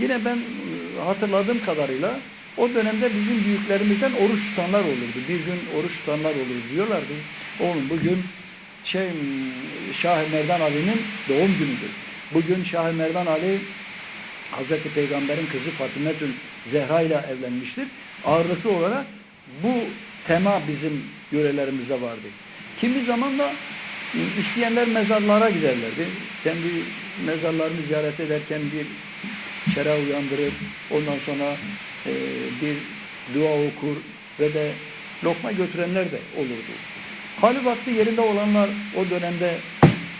Yine ben e, hatırladığım kadarıyla o dönemde bizim büyüklerimizden oruç tutanlar olurdu. Bir gün oruç tutanlar olurdu diyorlardı. Oğlum bugün şey Şah Merdan Ali'nin doğum günüdür. Bugün Şah Merdan Ali Hazreti Peygamber'in kızı Fatimetül Zehra ile evlenmiştir. Ağırlıklı olarak bu tema bizim yörelerimizde vardı. Kimi zaman da e, isteyenler mezarlara giderlerdi. Kendi mezarlarını ziyaret ederken bir şera uyandırır. Ondan sonra e, bir dua okur ve de lokma götürenler de olurdu. Hali vakti yerinde olanlar o dönemde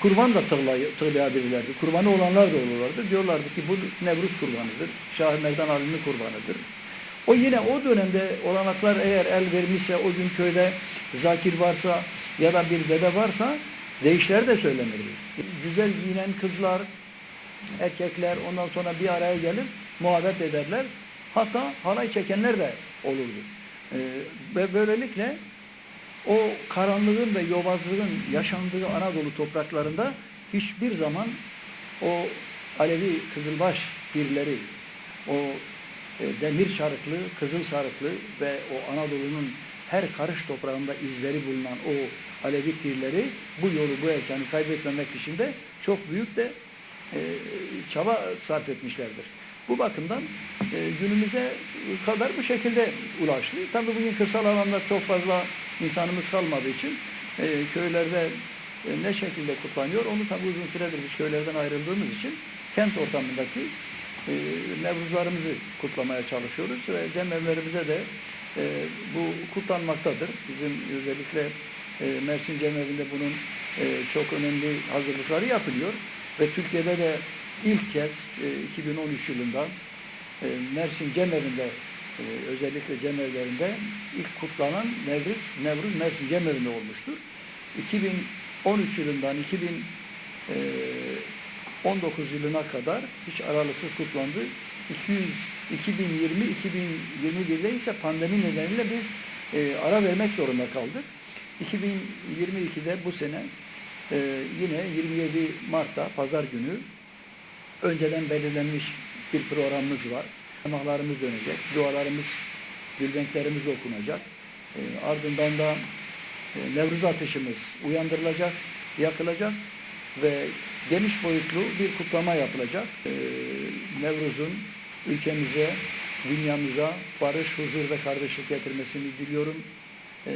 kurban da tığlay- tığlayabilirlerdi. Kurbanı olanlar da olurlardı. Diyorlardı ki bu Nevruz kurbanıdır. Şah Merdan Ali'nin kurbanıdır. O yine o dönemde olanaklar eğer el vermişse o gün köyde zakir varsa ya da bir dede varsa değişler de söylenirdi. Güzel giyinen kızlar, erkekler ondan sonra bir araya gelip muhabbet ederler. Hatta halay çekenler de olurdu. Ee, ve böylelikle o karanlığın ve yobazlığın yaşandığı Anadolu topraklarında hiçbir zaman o Alevi Kızılbaş birleri, o e, demir şarıklı, kızıl sarıklı ve o Anadolu'nun her karış toprağında izleri bulunan o Alevi pirleri bu yolu, bu erkanı kaybetmemek için de çok büyük de e, çaba sarf etmişlerdir. Bu bakımdan e, günümüze kadar bu şekilde ulaştı. Tabii bugün kırsal alanda çok fazla insanımız kalmadığı için e, köylerde e, ne şekilde kutlanıyor onu tabii uzun süredir biz köylerden ayrıldığımız için kent ortamındaki e, Nevruzlarımızı kutlamaya çalışıyoruz ve cemevlerimize de e, bu kutlanmaktadır. Bizim özellikle e, Mersin Cemevi'nde bunun e, çok önemli hazırlıkları yapılıyor ve Türkiye'de de ilk kez e, 2013 yılında e, Mersin Cemevi'nde e, özellikle cemevlerinde ilk kutlanan Nevruz, Nevruz Mersin Cemevi'nde olmuştur. 2013 yılından 2019 yılına kadar hiç aralıksız kutlandı. 200 2020 2021'de ise pandemi nedeniyle biz e, ara vermek zorunda kaldık. 2022'de bu sene e, yine 27 Mart'ta pazar günü önceden belirlenmiş bir programımız var. Namahlarımız dönecek, dualarımız, gülbenklerimiz okunacak. E, ardından da e, Nevruz ateşimiz uyandırılacak, yakılacak ve geniş boyutlu bir kutlama yapılacak. E, Nevruz'un ülkemize, dünyamıza barış, huzur ve kardeşlik getirmesini diliyorum.